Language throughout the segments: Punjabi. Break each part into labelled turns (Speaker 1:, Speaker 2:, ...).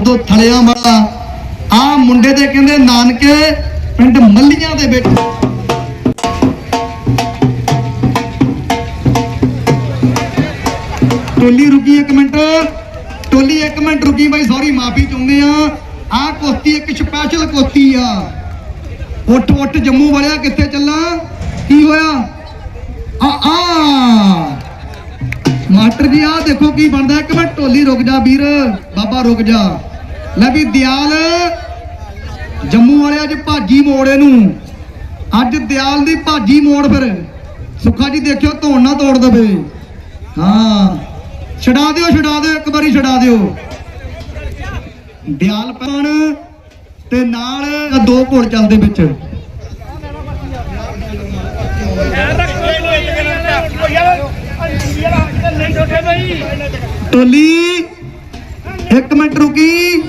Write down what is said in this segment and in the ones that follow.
Speaker 1: ਹਰਦੋ ਥਲਿਆਂ ਵਾਲਾ। ਆ ਮੁੰਡੇ ਦੇ ਕਹਿੰਦੇ, ਨਾਨਕੇ ਪਿੰਡ ਮੱਲੀਆਂ ਦੇ ਵਿੱਚ ਟੋਲੀ ਰੁਕੀ ਇੱਕ ਮਿੰਟ। ਟੋਲੀ ਇੱਕ ਮਿੰਟ ਰੁਕੀ ਬਾਈ ਸੌਰੀ ਮਾਫੀ ਚਾਹੁੰਦੇ ਆ। ਆ ਕੋਤੀ ਇੱਕ ਸਪੈਸ਼ਲ ਕੋਤੀ ਆ। ਉੱਠ ਉੱਠ, ਜੰਮੂ ਵਾਲਿਆ, ਕਿੱਥੇ ਚੱਲਾਂ? ਕੀ ਹੋਇਆ? ਆ ਆ। ਮਾਸਟਰ ਜੀ ਆ ਦੇਖੋ ਕੀ ਬਣਦਾ। ਇੱਕ ਮਿੰਟ, ਟੋਲੀ ਰੁਕ ਜਾ ਵੀਰ। ਬਾਬਾ ਰੁਕ ਜਾ। ਲੈ ਵੀ ਦਿਆਲ, ਜੰਮੂ ਵਾਲੇ ਅੱਜ ਭਾਜੀ ਮੋੜ ਇਹਨੂੰ। ਅੱਜ ਦਿਆਲ ਦੀ ਭਾਜੀ ਮੋੜ ਫਿਰ। ਸੁੱਖਾ ਜੀ ਦੇਖਿਓ, ਧੋਣ ਨਾ ਤੋੜ ਦਵੇ। ਹਾਂ, ਛਡਾ ਦਿਓ ਛਡਾ ਦਿਓ, ਇੱਕ ਵਾਰੀ ਛਡਾ ਦਿਓ। ਦਿਆਲ ਪਾਣ ਤੇ ਨਾਲ ਦੋ ਘੋੜ ਚੱਲਦੇ ਵਿੱਚ। ਟੋਲੀ, ਇੱਕ ਮਿੰਟ ਰੁਕੀ।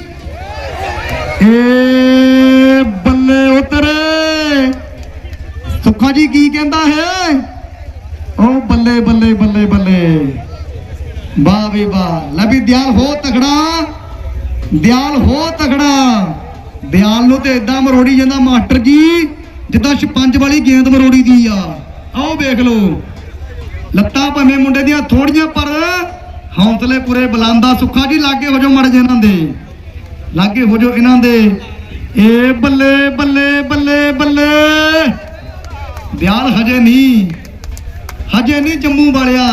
Speaker 1: ਏ ਬੱਲੇ ਉਤਰੇ। ਸੁੱਖਾ ਜੀ ਕੀ ਕਹਿੰਦਾ ਹੈ? ਉਹ ਬੱਲੇ ਬੱਲੇ ਬੱਲੇ ਬੱਲੇ। ਵਾਹ ਵੀ ਵਾਹ। ਲੈ ਵੀ ਦਿਆਲ ਹੋ ਤਗੜਾ। ਦਿਆਲ ਹੋ ਤਗੜਾ। ਦਿਆਲ ਨੂੰ ਤੇ ਇਦਾਂ ਮਰੋੜੀ ਜਾਂਦਾ ਮਾਸਟਰ ਜੀ, ਜਿੱਦਾਂ ਛਪੰਜ ਵਾਲੀ ਗੇਂਦ ਮਰੋੜੀ ਦੀ ਆ। ਆਓ ਵੇਖ ਲਓ। ਲੱਤਾਂ ਭਾਵੇਂ ਮੁੰਡੇ ਦੀਆਂ ਥੋੜੀਆਂ ਪਰ ਹੌਂਸਲੇ ਪੂਰੇ ਬੁਲੰਦਾ ਸੁੱਖਾ ਜੀ ਲਾਗੇ ਹੋ ਜਾਓ ਮੜ ਜੇ ਇਹਨਾਂ ਦੇ। ਲਾਗੇ ਹੋ ਜਾਓ ਇਹਨਾਂ ਦੇ। ਏ ਬੱਲੇ ਬੱਲੇ ਬੱਲੇ ਬੱਲੇ। ਦਿਆਲ ਹਜੇ ਨਹੀਂ ਹਜੇ ਨਹੀਂ ਜੰਮੂ ਵਾਲਿਆ।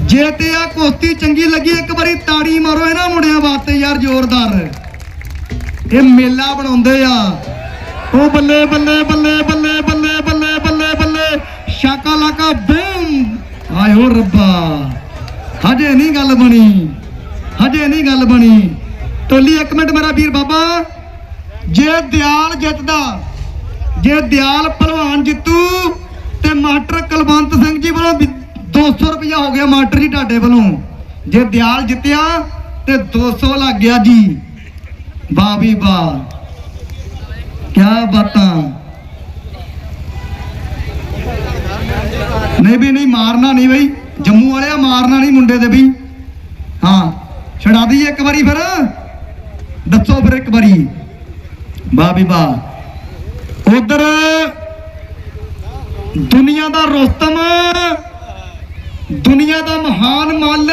Speaker 1: ਜੇ ਤੇ ਆ ਕੋਸਤੀ ਚੰਗੀ ਲੱਗੀ, ਇੱਕ ਵਾਰੀ ਤਾੜੀ ਮਾਰੋ ਇਹਨਾਂ ਮੁੰਡਿਆਂ ਵਾਸਤੇ ਯਾਰ ਜ਼ੋਰਦਾਰ। ਇਹ ਮੇਲਾ ਬਣਾਉਂਦੇ ਆ। ਉਹ ਬੱਲੇ ਬੱਲੇ ਬੱਲੇ ਬੱਲੇ ਬੱਲੇ ਬੱਲੇ ਬੱਲੇ ਬੱਲੇ। ਸ਼ਾਕਾ ਲਾਕਾ ਬੂਮ ਆਇਓ ਰੱਬਾ। ਹਜੇ ਨਹੀਂ ਗੱਲ ਬਣੀ, ਹਜੇ ਨਹੀਂ ਗੱਲ ਬਣੀ। ਟੋਲੀ, ਇੱਕ ਮਿੰਟ ਮੇਰਾ ਵੀਰ ਬਾਬਾ। ਜੇ ਦਿਆਲ ਜਿੱਤਦਾ, ਜੇ ਦਿਆਲ ਪਹਿਲਵਾਨ ਜਿੱਤੂ, ਤੇ ਮਾਸਟਰ ਕੁਲਵੰਤ ਸਿੰਘ ਜੀ ਵੱਲੋਂ ਵੀ 200 ਰੁਪਇਆ ਹੋ ਗਿਆ ਮਾਸਟਰ ਜੀ ਤੁਹਾਡੇ ਵੱਲੋਂ। ਜੇ ਦਿਆਲ ਜਿੱਤਿਆ, ਤੇ 200 ਲੱਗ ਗਿਆ ਜੀ। ਵਾਹ ਵੀ ਵਾਹ। ਕੀ ਬਾਤਾਂ। ਨਹੀਂ ਵੀ ਨਹੀਂ, ਮਾਰਨਾ ਨਹੀਂ ਬਈ। ਜੰਮੂ ਵਾਲਿਆ ਮਾਰਨਾ ਨਹੀਂ ਮੁੰਡੇ ਦੇ ਵੀ। ਹਾਂ, ਛਡਾ ਦਈਏ ਇੱਕ ਵਾਰੀ ਫਿਰ। ਦੱਸੋ ਫਿਰ ਇੱਕ ਵਾਰੀ। ਵਾਹ ਵੀ ਵਾਹ। ਉਧਰ ਦੁਨੀਆ ਦਾ ਰੋਸਤਮ, ਦੁਨੀਆ ਦਾ ਮਹਾਨ ਮੱਲ,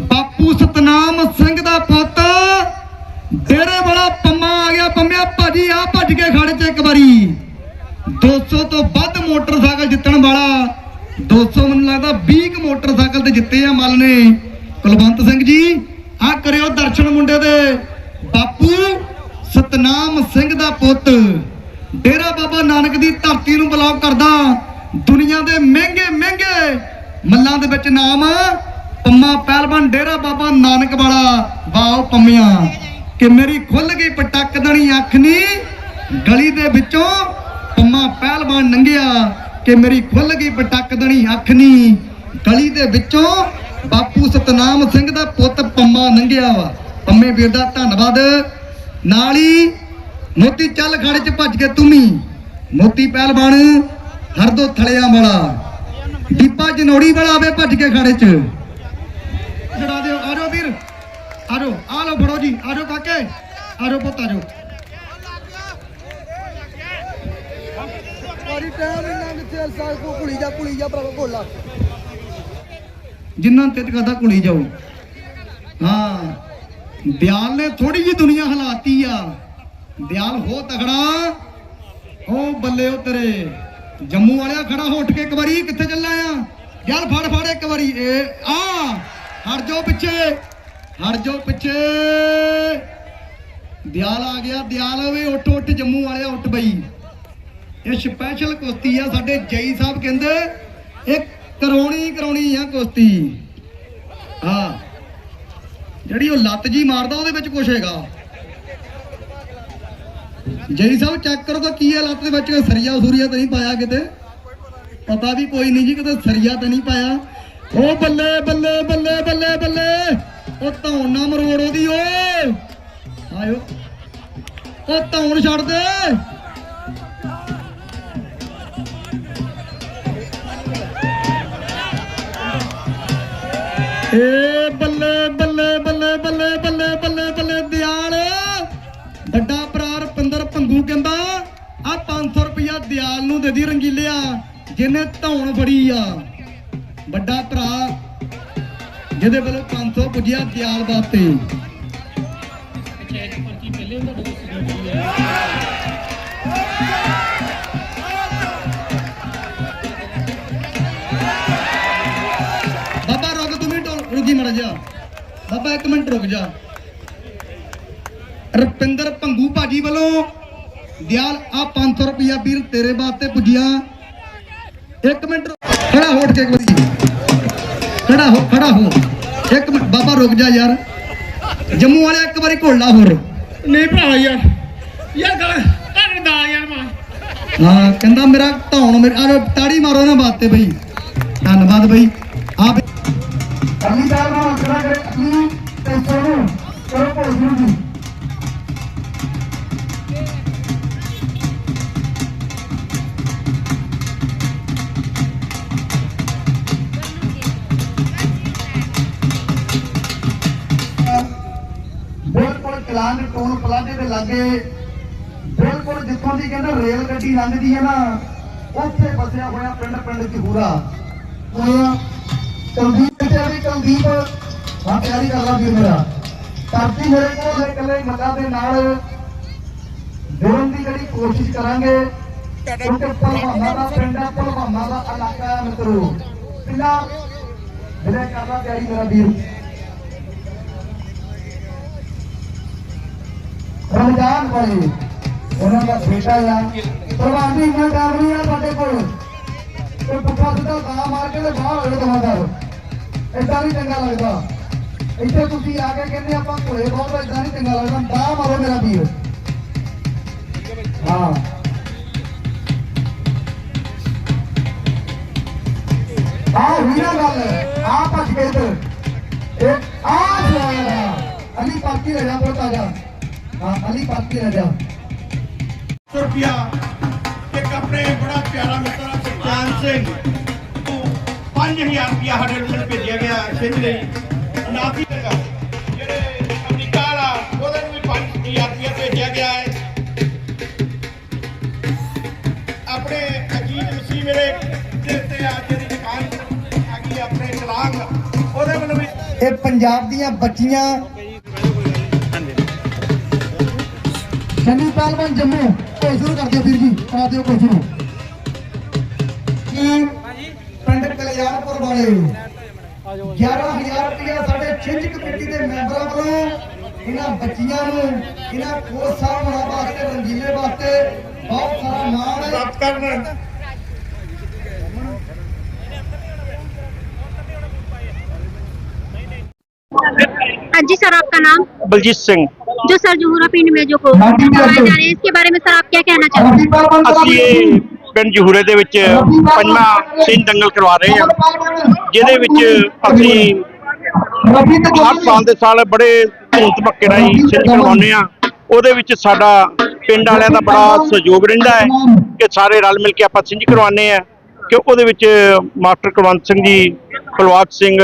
Speaker 1: ਬਾਪੂ ਸਤਨਾਮ ਸਿੰਘ ਦਾ ਪੁੱਤ, ਡੇਰੇ ਵਾਲਾ ਪੰਮਾ ਆ ਗਿਆ। ਪੰਮਿਆ, ਭਾਜੀ ਆ ਭੱਜ ਕੇ ਖੜੇ ਚ ਇੱਕ ਵਾਰੀ। 200 ਤੋਂ ਵੱਧ ਮੋਟਰਸਾਈਕਲ ਜਿੱਤਣ ਵਾਲਾ 200 ਮੈਨੂੰ ਲੱਗਦਾ 20 ਕੁ ਮੋਟਰਸਾਈਕਲ ਤੇ ਜਿੱਤੇ ਆ ਮੱਲ ਨੇ। ਕੁਲਵੰਤ ਸਿੰਘ ਜੀ ਆ ਕਰਿਓ ਦਰਸ਼ਨ ਮੁੰਡੇ ਦੇ। ਬਾਪੂ ਸਤਨਾਮ ਸਿੰਘ ਦਾ ਪੁੱਤ। ਡੇਰਾ ਬਾਬਾ ਨਾਨਕ ਦੀ ਧਰਤੀ ਨੂੰ ਬਲੌਕ ਕਰਦਾ। ਦੁਨੀਆ ਦੇ ਮਹਿੰਗੇ ਮਹਿੰਗੇ ਮੱਲਾਂ ਦੇ ਵਿੱਚ ਨਾਮ ਪੰਮਾ ਪਹਿਲਵਾਨ ਡੇਰਾ ਬਾਬਾ ਨਾਨਕ ਵਾਲਾ। ਵਾਓ ਪੰਮਿਆ, ਕਿ ਮੇਰੀ ਖੁੱਲ ਗਈ ਪਟਕਦਣੀ ਅੱਖ ਨੀ। ਗਲੀ ਦੇ ਵਿੱਚੋਂ ਪੰਮਾ ਪਹਿਲਵਾਨ ਲੰਘਿਆ ਕਿ ਮੇਰੀ ਖੁੱਲ ਗਈ ਪਟਕਦਣੀ ਅੱਖ ਨੀ। ਗਲੀ ਦੇ ਵਿੱਚੋਂ ਬਾਪੂ ਸਤਨਾਮ ਸਿੰਘ ਦਾ ਪੁੱਤ ਪੰਮਾ ਨੰਗਿਆ ਵਾ। ਪੰਮੇ ਵੀਰ ਦਾ ਧੰਨਵਾਦ। ਨਾਲ ਹੀ ਮੋਤੀ ਚੱਲ ਖਾੜੇ 'ਚ ਭੱਜ ਕੇ ਤੁਮੀ। ਮੋਤੀ ਪਹਿਲਵਾਨ ਹਰਦੋ ਥਲਿਆਂ ਵਾਲਾ। ਦੀਪਾ ਜਨੋੜੀ ਵਾਲਾ ਆਵੇ ਭੱਜ ਕੇ ਖਾੜੇ 'ਚ। ਛੜਾ ਦਿਓ, ਆ ਵੀਰ। ਆ ਆ ਲਓ ਫੜੋ ਜੀ। ਆ ਕਾਕੇ। ਆ ਜਾਓ ਪੁੱਤ, ਆ ਜਾਓ।
Speaker 2: ਟਾਈਮ ਇਹਨਾਂ ਦੇ ਸਾਲ ਕੋ ਕੁਲੀ ਜਾ ਕੁਲੀ ਜਾ ਭਰਾ ਕੋਲਾ
Speaker 1: ਜਿੰਨਾਂ ਤੇ ਕਦਾ ਕੁਲੀ ਜਾਓ ਹਾਂ, ਦਿਆਲ ਨੇ ਥੋੜੀ ਜੀ ਦੁਨੀਆ ਹਲਾਤੀ ਆ। ਦਿਆਲ, ਹੋ ਤਗੜਾ। ਉਹ ਬੱਲੇ ਉਹ ਜੰਮੂ ਵਾਲਿਆ ਖੜਾ ਹੋ ਉੱਠ ਕੇ ਇੱਕ ਵਾਰੀ। ਕਿੱਥੇ ਚੱਲਾ ਆ? ਯਾਰ, ਫੜ ਫੜ ਇੱਕ ਵਾਰੀ। ਇਹ ਆ! ਹਟ ਜਾਓ ਪਿੱਛੇ। ਹਟ ਜਾਓ ਪਿੱਛੇ। ਦਿਆਲ ਆ ਗਿਆ। ਦਿਆਲ ਵੇ ਉੱਠ ਉੱਠ ਜੰਮੂ ਵਾਲਿਆ ਉੱਠ ਬਈ। ਇਹ ਸਪੈਸ਼ਲ ਕੁਸ਼ਤੀ ਆ ਸਾਡੇ ਜਈ ਸਾਹਿਬ ਕਹਿੰਦੇ। ਇਹ ਕਰਾਉਣੀ ਕਰਾਉਣੀ ਆ ਕੁਸ਼ਤੀ। ਹਾਂ। ਜਿਹੜੀ ਉਹ ਲੱਤ ਜੀ ਮਾਰਦਾ, ਉਹਦੇ ਵਿੱਚ ਕੁਛ ਹੈਗਾ। ਜਈ ਸਾਹਿਬ ਚੈੱਕ ਕਰੋ ਤਾਂ ਕੀ ਹੈ ਲੱਤ ਦੇ ਵਿੱਚ, ਸਰੀਆ ਸੂਰੀਆ ਤਾਂ ਨਹੀਂ ਪਾਇਆ ਕਿਤੇ। ਪਤਾ ਵੀ ਕੋਈ ਨਹੀਂ ਜੀ, ਕਿਤੇ ਸਰੀਆ ਤਾਂ ਨਹੀਂ ਪਾਇਆ। ਉਹ ਬੱਲੇ ਬੱਲੇ ਬੱਲੇ ਬੱਲੇ ਬੱਲੇ। ਉਹ ਧੌਣ ਨਾ ਮਰੋੜ ਉਹਦੀ, ਓਏ। ਆਇਓ। ਉਹ ਧੌਣ ਛੱਡ ਦੇ। ਏ ਬੱਲੇ ਬੱਲੇ ਬੱਲੇ ਬੱਲੇ ਬੱਲੇ ਬੱਲੇ ਬੱਲੇ, ਦਿਆਲ। ਵੱਡਾ ਭਰਾ ਰਪਿੰਦਰ ਭੰਗੂ ਕਹਿੰਦਾ ਆ 500 ਰੁਪਇਆ ਦਿਆਲ ਨੂੰ ਦੇ ਦੀ ਰੰਗੀਲਿਆ, ਜਿਹਨੇ ਧੌਣ ਫੜੀ ਆ। ਵੱਡਾ ਭਰਾ, ਜਿਹਦੇ ਵੱਲੋਂ 500 ਪੁੱਜਿਆ ਦਿਆਲ ਵਾਸਤੇ। ਬਾਬਾ ਇੱਕ ਮਿੰਟ ਰੁਕ ਜਾ। ਰੁਪਿੰਦਰ ਭੰਗੂ ਭਾਜੀ ਵੱਲੋਂ ਦਿਆਲ ਆ 500 ਰੁਪਿਆ ਵੀਰ ਤੇਰੇ ਵਾਸਤੇ ਪੁੱਜਿਆ। ਇੱਕ ਮਿੰਟ। ਖੜਾ ਹੋ ਉੱਠ ਕੇ ਇੱਕ ਵਾਰੀ। ਖੜਾ ਹੋ ਖੜਾ ਹੋ। ਇੱਕ ਮਿੰਟ ਬਾਬਾ ਰੁਕ ਜਾ ਯਾਰ। ਜੰਮੂ ਵਾਲੇ ਇੱਕ ਵਾਰੀ ਘੋਲ ਹੋਰ।
Speaker 3: ਨਹੀਂ ਭਰਾ ਯਾਰ। ਯਾਰ ਗੱਲ ਕਰ ਦਾ ਯਾਰ ਮਾ।
Speaker 1: ਹਾਂ ਕਹਿੰਦਾ ਮੇਰਾ ਧੌਣ ਮੇਰੇ ਤਾੜੀ ਮਾਰੋ ਨਾ ਬਾਤੇ ਬਈ। ਧੰਨਵਾਦ ਬਈ। ਆ ਅਗਲੀ ਸਾਲ ਨੂੰ ਅੰਕੜਾ ਕਰੇ ਅਗਲੀ ਤੇ ਸੋਨੂੰ ਕਰੋ ਬਿਲਕੁਲ ਕਲਾਨ ਟੋਲ ਪਲਾਜ਼ੇ ਦੇ ਲਾਗੇ, ਬਿਲਕੁਲ ਜਿੱਥੋਂ ਦੀ ਕਹਿੰਦਾ ਰੇਲ ਗੱਡੀ ਲੰਘਦੀ ਹੈ ਨਾ, ਉੱਥੇ ਵਸਿਆ ਹੋਇਆ ਪਿੰਡ ਪਿੰਡ ਜਹੂਰਾ ਹੋਇਆ। ਕੁਲਦੀਪ ਤੇ ਵੀ ਕੁਲਦੀਪ ਹਾਂ ਤਿਆਰੀ ਕਰ ਲਾ ਵੀਰ ਮੇਰਾ। ਧਰਤੀ ਮੇਰੇ ਕੋਲ ਹੈ ਇਕੱਲੇ ਮੱਲਾ ਦੇ ਨਾਲ ਜੁੜਨ ਦੀ ਜਿਹੜੀ ਕੋਸ਼ਿਸ਼ ਕਰਾਂਗੇ ਕਿਉਂਕਿ ਭਲਵਾਨਾ ਦਾ, ਪਿੰਡ ਹੈ ਭਲਵਾਨਾ ਦਾ ਇਲਾਕਾ ਹੈ ਮਿੱਤਰੋ। ਪਹਿਲਾਂ ਜਿਹੜੇ ਕਰਨਾ ਤਿਆਰੀ ਮੇਰਾ ਵੀਰ। ਰਮਜ਼ਾਨ ਵਾਲੇ ਉਹਨਾਂ ਦਾ ਬੇਟਾ ਆ। ਪ੍ਰਵਾਸੀ ਇੰਨਾ ਕੰਮ ਨਹੀਂ ਆ ਸਾਡੇ ਕੋਲ। ਕੋਈ ਪੁੱਠਾ ਸਿੱਧਾ ਦਾ ਮਾਰ ਕੇ ਤੇ ਬਾਹਰ ਹੋਏ ਦਵਾਦਾਰ ਏਦਾਂ ਨਹੀਂ ਚੰਗਾ ਲੱਗਦਾ। ਇੱਥੇ ਤੁਸੀਂ ਆ ਕੇ ਕਹਿੰਦੇ ਆਪਾਂ ਕੋਲੇ ਬਹੁਤ ਏਦਾਂ ਨਹੀਂ ਚੰਗਾ ਲੱਗਦਾ। ਦਾ ਮਾਰੋ ਮੇਰਾ ਵੀਰ। ਹਾਂ। ਆ ਹੋਈ ਗੱਲ ਆ ਭੱਜ ਕੇ ਇੱਧਰ। ਇਹ ਆ। ਸੁਣਾਇਆ ਅਲੀ ਪਾਕੀ ਰਹਿ ਬਹੁਤ ਆ ਜਾ। ਹਾਂ, ਅਲੀ ਪਾਕੀ ਰਹਿ ਜਾ।
Speaker 3: ਰੁਪਿਆ ਇੱਕ ਆਪਣੇ ਬੜਾ ਪਿਆਰਾ ਮਿੱਤਰ ਆ, ਸੁਲਤਾਨ ਸਿੰਘ। ਤੋਂ 5000 ਰੁਪਿਆ ਸਾਡੇ ਨੂੰ ਭੇਜਿਆ ਗਿਆ ਸਿੰਘ ਲਈ। ਨਾਫੀ ਲਗਾ ਜਿਹੜੇ ਅਮਰੀਕਾ ਵਾਲਾ ਉਹਦੇ ਨੂੰ ਵੀ 5000 ਰੁਪਿਆ ਭੇਜਿਆ ਗਿਆ ਹੈ। ਆਪਣੇ ਅਜੀਤ ਮਸੀਹ ਮੇਰੇ ਦੇ ਤੇ ਆ ਜਿਹੜੀ ਦੁਕਾਨ ਹੈਗੀ ਆਪਣੇ ਚਲਾਂਗ, ਉਹਦੇ ਵੱਲੋਂ ਵੀ
Speaker 1: ਇਹ ਪੰਜਾਬ ਦੀਆਂ ਬੱਚੀਆਂ ਸ਼ਨੀ ਪਹਿਲਵਾਨ ਜੰਮੂ ਕੋਈ ਸ਼ੁਰੂ ਕਰ ਦਿਓ ਵੀਰ ਜੀ, ਕਰਾ ਦਿਓ ਕੋਈ ਸ਼ੁਰੂ। ਕੀ ਪਿੰਡ ਕਲਿਆਣਪੁਰ ਵਾਲੇ? 11000 ਰੁਪਇਆ ਸਾਡੇ ਛਿੰਝ ਕਮੇਟੀ ਦੇ ਮੈਂਬਰਾਂ ਵੱਲੋਂ ਇਹਨਾਂ ਬੱਚੀਆਂ ਨੂੰ ਇਹਨਾਂ ਕੋਚ ਸਾਹਿਬ ਹੋਣਾ ਵਾਸਤੇ ਰੰਗੀਲੇ ਵਾਸਤੇ ਬਹੁਤ ਸਾਰਾ ਮਾਣ ਹੈ
Speaker 3: ਪ੍ਰਾਪਤ ਕਰਨ
Speaker 4: हाँ जी सर आपका नाम
Speaker 3: ਬਲਜੀਤ ਸਿੰਘ
Speaker 4: जो सर जुहूरा पिंड में जो प्रोग्राम करवाए जा रहे हैं इसके बारे में सर आप क्या कहना चाहते हैं
Speaker 1: ਰਵੀ ਪਹਿਲਵਾਨ ਕਰਾ
Speaker 3: ਅਸੀਂ
Speaker 1: ਦਿਓ।
Speaker 3: ਇਹ ਪਿੰਡ ਜਹੂਰੇ ਦੇ ਵਿੱਚ ਪੰਜਵਾਂ ਸਿੰਘ ਦੰਗਲ ਕਰਵਾ ਰਹੇ ਹਾਂ ਜਿਹਦੇ ਵਿੱਚ ਅਸੀਂ ਹਰ ਸਾਲ ਦੇ ਸਾਲ ਬੜੇ ਧੂਮ ਧਮੱਕੇ ਨਾਲ ਹੀ ਸਿੰਘ ਕਰਵਾਉਂਦੇ ਆ ਉਹਦੇ ਵਿੱਚ ਸਾਡਾ ਪਿੰਡ ਵਾਲਿਆਂ ਦਾ ਬੜਾ ਸਹਿਯੋਗ ਰਹਿੰਦਾ ਹੈ ਕਿ ਸਾਰੇ ਰਲ ਮਿਲ ਕੇ ਆਪਾਂ ਸਿੰਘ ਕਰਵਾਉਂਦੇ ਆ ਕਿ ਉਹਦੇ ਵਿੱਚ ਮਾਸਟਰ ਕੁਲਵੰਤ ਸਿੰਘ ਜੀ ਕੁਲਵਾਕ ਸਿੰਘ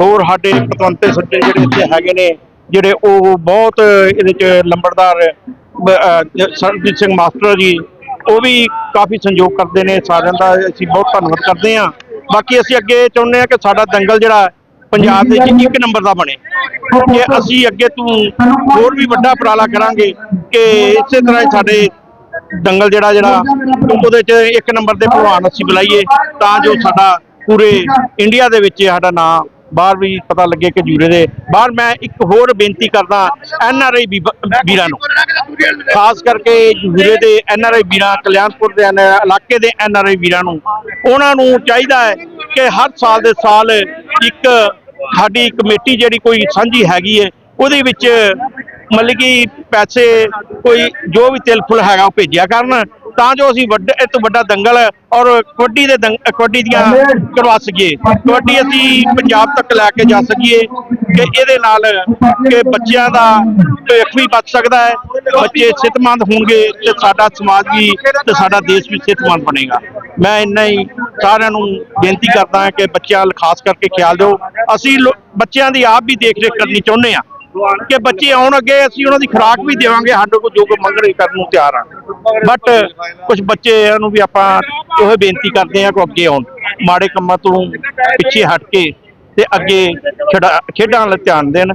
Speaker 3: ਹੋਰ ਸਾਡੇ ਪਤਵੰਤੇ ਸੱਜਣ ਜਿਹੜੇ ਇੱਥੇ ਹੈਗੇ ਨੇ ਜਿਹੜੇ ਉਹ ਬਹੁਤ ਇਹਦੇ ਚ ਲੰਬੜਦਾਰ ਸਰਬਜੀਤ ਸਿੰਘ ਮਾਸਟਰ ਜੀ ਉਹ ਵੀ ਕਾਫੀ ਸੰਯੋਗ ਕਰਦੇ ਨੇ ਸਾਰਿਆਂ ਦਾ। ਅਸੀਂ ਬਹੁਤ ਧੰਨਵਾਦ ਕਰਦੇ ਹਾਂ। ਬਾਕੀ ਅਸੀਂ ਅੱਗੇ ਚਾਹੁੰਦੇ ਹਾਂ ਕਿ ਸਾਡਾ ਦੰਗਲ ਜਿਹੜਾ ਪੰਜਾਬ ਦੇ ਵਿੱਚ ਇੱਕ ਨੰਬਰ ਦਾ ਬਣੇ। ਕਿ ਅਸੀਂ ਅੱਗੇ ਤੋਂ ਹੋਰ ਵੀ ਵੱਡਾ ਉਪਰਾਲਾ ਕਰਾਂਗੇ ਕਿ ਇਸੇ ਤਰ੍ਹਾਂ ਹੀ ਸਾਡੇ ਦੰਗਲ ਜਿਹੜਾ ਜਿਹੜਾ ਉਹਦੇ ਚ ਇੱਕ ਨੰਬਰ ਦੇ ਭਲਵਾਨ ਅਸੀਂ ਬੁਲਾਈਏ ਤਾਂ ਜੋ ਸਾਡਾ ਪੂਰੇ ਇੰਡੀਆ ਦੇ ਵਿੱਚ ਸਾਡਾ ਨਾਮ ਬਾਹਰ ਵੀ ਪਤਾ ਲੱਗੇ ਕਿ ਜੂਰੇ ਦੇ ਬਾਹਰ ਮੈਂ ਇੱਕ ਹੋਰ ਬੇਨਤੀ ਕਰਦਾ ਐਨ ਆਰ ਆਈ ਵੀਰਾਂ ਨੂੰ। ਖਾਸ ਕਰਕੇ ਜੂਰੇ ਦੇ ਐਨ ਆਰ ਆਈ ਵੀਰਾਂ, ਕਲਿਆਣਪੁਰ ਦੇ NRI ਇਲਾਕੇ ਦੇ ਐਨ ਆਰ ਆਈ ਵੀਰਾਂ ਨੂੰ। ਉਹਨਾਂ ਨੂੰ ਚਾਹੀਦਾ ਹੈ ਕਿ ਹਰ ਸਾਲ ਦੇ ਸਾਲ ਇੱਕ ਸਾਡੀ ਕਮੇਟੀ ਜਿਹੜੀ ਕੋਈ ਸਾਂਝੀ ਹੈਗੀ ਹੈ, ਉਹਦੇ ਵਿੱਚ ਮਤਲਬ ਕਿ ਪੈਸੇ ਕੋਈ ਜੋ ਵੀ ਤਿਲ ਫੁਲ ਹੈਗਾ ਉਹ ਭੇਜਿਆ ਕਰਨ। ਤਾਂ ਜੋ ਅਸੀਂ ਵੱਡੇ, ਇਹ ਤੋਂ ਵੱਡਾ ਦੰਗਲ ਔਰ ਕਬੱਡੀ ਦੇ ਦੰਗ- ਕਬੱਡੀ ਦੀਆਂ ਕਰਵਾ ਸਕੀਏ। ਕਬੱਡੀ ਅਸੀਂ ਪੰਜਾਬ ਤੱਕ ਲੈ ਕੇ ਜਾ ਸਕੀਏ ਕਿ ਇਹਦੇ ਨਾਲ ਕਿ ਬੱਚਿਆਂ ਦਾ ਭਵਿੱਖ ਵੀ ਬਚ ਸਕਦਾ ਹੈ, ਬੱਚੇ ਸਿਹਤਮੰਦ ਹੋਣਗੇ ਤੇ ਸਾਡਾ ਸਮਾਜ ਵੀ ਤੇ ਸਾਡਾ ਦੇਸ਼ ਵੀ ਸਿਹਤਮੰਦ ਬਣੇਗਾ। ਮੈਂ ਇੰਨਾ ਹੀ ਸਾਰਿਆਂ ਨੂੰ ਬੇਨਤੀ ਕਰਦਾ ਹਾਂ ਕਿ ਬੱਚਿਆਂ ਖਾਸ ਕਰਕੇ ਖਿਆਲ ਦਿਓ। ਅਸੀਂ ਬੱਚਿਆਂ ਦੀ ਆਪ ਵੀ ਦੇਖ ਰੇਖ ਕਰਨੀ ਚਾਹੁੰਦੇ ਆ ਕਿ ਬੱਚੇ ਆਉਣ ਅੱਗੇ ਅਸੀਂ ਉਹਨਾਂ ਦੀ ਖੁਰਾਕ ਵੀ ਦੇਵਾਂਗੇ ਸਾਡੇ ਕੋਲ ਜੋ ਕੋ ਮੰਗਣਗੇ ਕਰਨ ਨੂੰ ਤਿਆਰ ਆ। ਬਟ ਕੁਝ ਬੱਚਿਆਂ ਨੂੰ ਵੀ ਆਪਾਂ ਉਹ ਬੇਨਤੀ ਕਰਦੇ ਆ ਕਿ ਅੱਗੇ ਆਉਣ। ਮਾੜੇ ਕੰਮਾਂ ਤੋਂ ਪਿੱਛੇ ਹਟ ਕੇ ਤੇ ਅੱਗੇ ਖੇਡਾਂ ਵੱਲ ਧਿਆਨ ਦੇਣ।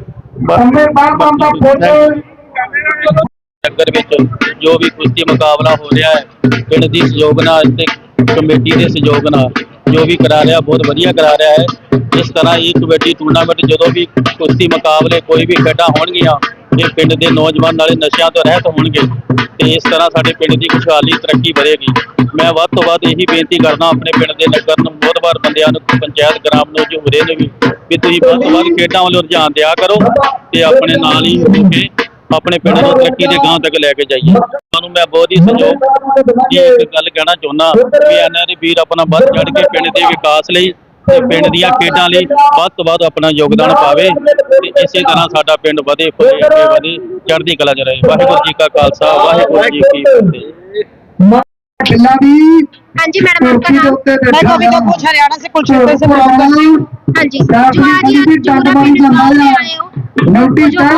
Speaker 5: ਨਗਰ ਵਿੱਚ ਜੋ ਵੀ ਕੁਸ਼ਤੀ ਮੁਕਾਬਲਾ ਹੋ ਰਿਹਾ ਹੈ ਪਿੰਡ ਦੀ ਸਹਿਯੋਗ ਨਾਲ ਤੇ ਕਮੇਟੀ ਦੇ ਸਹਿਯੋਗ ਨਾਲ ਜੋ ਵੀ ਕਰਾ ਰਿਹਾ, ਬਹੁਤ ਵਧੀਆ ਕਰਾ ਰਿਹਾ ਹੈ। ਇਸ ਤਰ੍ਹਾਂ ਹੀ ਕਬੱਡੀ ਟੂਰਨਾਮੈਂਟ ਜਦੋਂ ਵੀ ਕੁਸ਼ਤੀ ਮੁਕਾਬਲੇ ਕੋਈ ਵੀ ਖੇਡਾਂ ਹੋਣਗੀਆਂ, ਇਹ ਪਿੰਡ ਦੇ ਨੌਜਵਾਨ ਨਾਲੇ ਨਸ਼ਿਆਂ ਤੋਂ ਰਹਿਤ ਹੋਣਗੇ। ਤੇ ਇਸ ਤਰ੍ਹਾਂ ਸਾਡੇ ਪਿੰਡ ਦੀ ਖੁਸ਼ਹਾਲੀ, ਤਰੱਕੀ ਵਧੇਗੀ। ਮੈਂ ਵੱਧ ਤੋਂ ਵੱਧ ਇਹੀ ਬੇਨਤੀ ਕਰਦਾ ਆਪਣੇ ਪਿੰਡ ਦੇ ਨਗਰ ਨੂੰ ਬਹੁਤ ਵਾਰ ਬੰਦਿਆਂ ਨੂੰ, ਪੰਚਾਇਤ ਗ੍ਰਾਮ ਨੂੰ ਜਹੂਰੇ ਨੂੰ ਵੀ ਵੀ ਤੁਸੀਂ ਵੱਧ ਤੋਂ ਵੱਧ ਖੇਡਾਂ ਵੱਲ ਰੁਝਾਨ ਦਿਆ ਕਰੋ ਤੇ ਆਪਣੇ ਨਾਲ ਹੀ ਹੋ ਕੇ ਆਪਣੇ ਪਿੰਡ ਨੂੰ ਤਰੱਕੀ ਦੇ ਗਾਂਹ ਤੱਕ ਲੈ ਕੇ ਜਾਈਏ ਤੁਹਾਨੂੰ ਮੈਂ ਬਹੁਤ ਹੀ ਸਹਿਯੋਗ ਦੀ ਇੱਕ ਗੱਲ ਕਹਿਣਾ ਚਾਹੁੰਦਾ ਵੀ ਐਨਆਰਏ ਵੀਰ ਆਪਣਾ ਵੱਧ ਚੜ ਕੇ ਪਿੰਡ ਦੇ ਵਿਕਾਸ ਲਈ ਤੇ ਪਿੰਡ ਦੀਆਂ ਖੇਡਾਂ ਲਈ ਵੱਧ ਤੋਂ ਵੱਧ ਆਪਣਾ ਯੋਗਦਾਨ ਪਾਵੇ ਤੇ ਇਸੇ ਤਰ੍ਹਾਂ ਸਾਡਾ ਪਿੰਡ ਵਧੇ ਫੁੱਲੇ ਅੱਗੇ ਵਧੇ ਚੜ੍ਹਦੀ ਕਲਾ ਚ ਰਹੇ ਵਾਹਿਗੁਰੂ ਜੀ ਕਾ ਖਾਲਸਾ ਵਾਹਿਗੁਰੂ ਜੀ ਕੀ ਫਤਿਹ
Speaker 1: ਖਿੱਲਾ ਦੀ
Speaker 4: हाँ जी मैडम आपका नाम
Speaker 2: मैं कविता कुछ हरियाणा से कुलछेत्र से बिलोंग करती हूँ
Speaker 4: हाँ जी जो आज आप जोरा पिंड गाँव में आए हो तो हैं?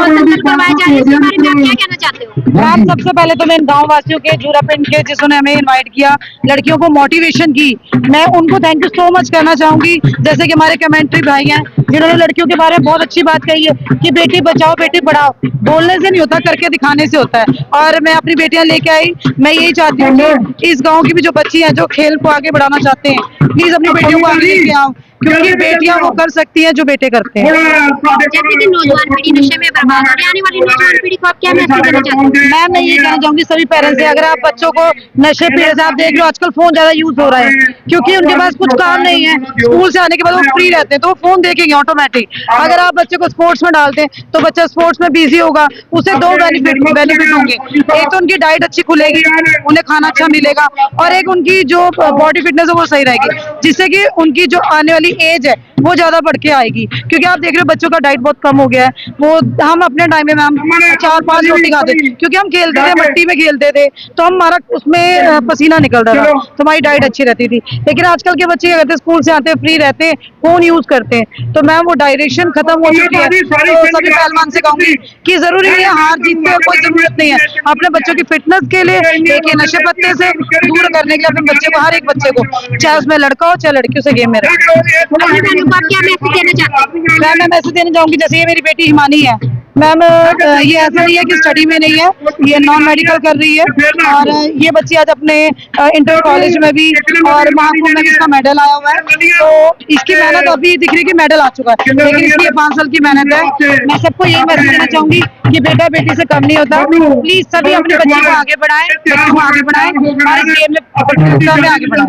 Speaker 4: हो
Speaker 2: मैम सबसे पहले तो मैं इन गाँव वासियों के जूरा पिंड के जिन्होंने हमें इनवाइट किया लड़कियों को मोटिवेशन की मैं उनको थैंक यू सो मच करना चाहूँगी। जैसे कि हमारे कमेंट्री भाई हैं जिन्होंने लड़कियों के बारे में बहुत अच्छी बात कही है कि बेटी बचाओ बेटी पढ़ाओ। बोलने से नहीं होता करके दिखाने से होता है। और मैं अपनी बेटियाँ लेके आई मैं यही चाहती हूँ कि इस गाँव की भी जो बच्ची हैं जो खेल को आगे बढ़ाना चाहते हैं प्लीज़ अपनी बेटियों को आगे लेके आओ। क्योंकि बेटियाँ वो कर सकती हैं जो बेटे करते हैं।
Speaker 4: जैसे कि नौजवान पीढ़ी नशे में बर्बाद हो रही आने वाली नौजवान पीढ़ी को आप क्या मैसेज देना चाहते हो?
Speaker 2: मैम मैं ये कहना चाहूँगी सभी पेरेंट्स से अगर आप बच्चों को नशे से आप देख लो आजकल फ़ोन ज़्यादा यूज़ हो रहा है क्योंकि उनके पास कुछ काम नहीं है। स्कूल से आने के बाद वो फ्री रहते हैं तो वो फ़ोन देखेंगे ऑटोमेटिक अगर आप बच्चे को स्पोर्ट्स में डालते हैं तो बच्चा स्पोर्ट्स में बिज़ी होगा उसे दो बेनिफिट बेनिफिट होंगे। एक तो उनकी डाइट अच्छी खुलेगी उन्हें खाना अच्छा मिलेगा और एक उनकी जो बॉडी फिटनेस है वो सही रहेगी जिससे कि उनकी जो आने वाली एज है वो ज़्यादा बढ़ के आएगी। क्योंकि आप देख रहे हो बच्चों का डाइट बहुत कम हो गया है। वो हम अपने टाइम में मैम चार पाँच रोटी खाते थे क्योंकि हम खेलते थे मट्टी में खेलते थे तो हम हमारा उसमें पसीना निकलता था। तो हमारी डाइट अच्छी रहती थी। लेकिन आजकल के बच्चे क्या करते हैं स्कूल से आते हैं फ्री रहते हैं फ़ोन यूज़ करते हैं। तो मैम वो डायरेक्शन खत्म हो चुकी है। तो सभी पहलवान से कहूँगी कि ज़रूरी है हार जीत से कोई ज़रूरत नहीं है। अपने बच्चों की फिटनेस के लिए एक नशे पत्ते से दूर करने के लिए अपने बच्चे को हर एक बच्चे को चाहे उसमें लड़का हो चाहे लड़की उसे गेम में रखे
Speaker 4: अपनी बहनों को क्या मैसेज देना चाहते हो
Speaker 2: मैम मैं मैसेज देना चाहूँगी जैसे ये मेरी बेटी हिमानी है। मैम ये ऐसा नहीं है कि स्टडी में नहीं है ये नॉन मेडिकल कर रही है और ये बच्ची आज अपने इंटर कॉलेज में भी और महाकुंभ में इसका मेडल आया हुआ है। तो इसकी मेहनत अभी दिख रही है कि मेडल आ चुका है लेकिन इसकी ये पाँच साल की मेहनत है। मैं सबको यही मैसेज देना चाहूँगी कि बेटा बेटी से कम नहीं होता। प्लीज़ सभी अपने बच्चे को आगे बढ़ाए बच्चों को आगे बढ़ाएँ और इस गेम में आगे बढ़ाएँ।